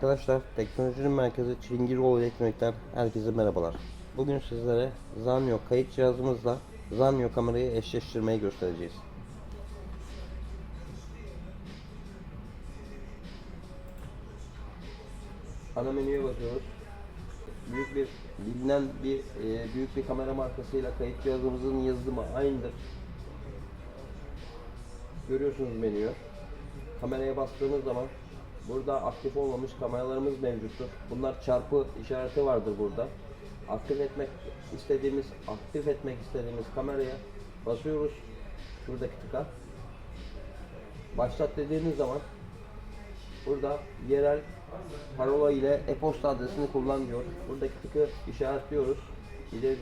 Arkadaşlar teknolojinin merkezi Çilingiroğlu Elektronik'ten herkese merhabalar. Bugün sizlere Zanyo kayıt cihazımızla Zanyo kamerayı eşleştirmeyi göstereceğiz. Ana menüye bakıyoruz. Büyük bir bilinen bir e, büyük bir kamera markasıyla kayıt cihazımızın yazılımı aynıdır. Görüyorsunuz menüyü. Kameraya bastığınız zaman burada aktif olmamış kameralarımız mevcuttur. Bunlar çarpı işareti vardır burada. Aktif etmek istediğimiz, aktif etmek istediğimiz kameraya basıyoruz. Şuradaki tıka. Başlat dediğiniz zaman burada yerel parola ile e-posta adresini kullan diyor. Buradaki tıkı işaretliyoruz. İleri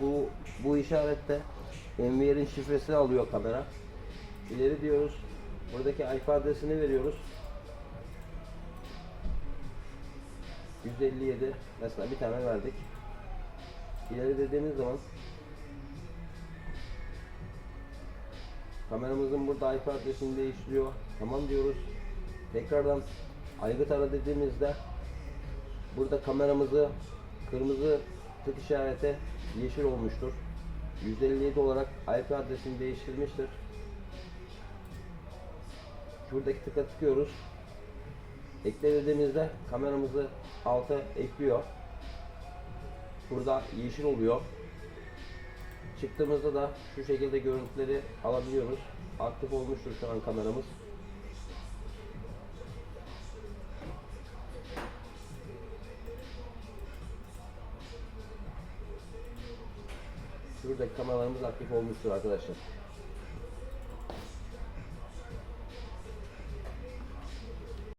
bu bu işarette Envier'in şifresini alıyor kamera. İleri diyoruz. Buradaki IP adresini veriyoruz. 157 mesela bir tane verdik. İleri dediğimiz zaman kameramızın burada IP adresini değiştiriyor. Tamam diyoruz. Tekrardan aygıt ara dediğimizde burada kameramızı kırmızı tık işareti yeşil olmuştur. 157 olarak IP adresini değiştirmiştir. Şuradaki tıka tıklıyoruz. Ekle dediğimizde kameramızı alta ekliyor. Burada yeşil oluyor. Çıktığımızda da şu şekilde görüntüleri alabiliyoruz. Aktif olmuştur şu an kameramız. Şuradaki kameralarımız aktif olmuştur arkadaşlar.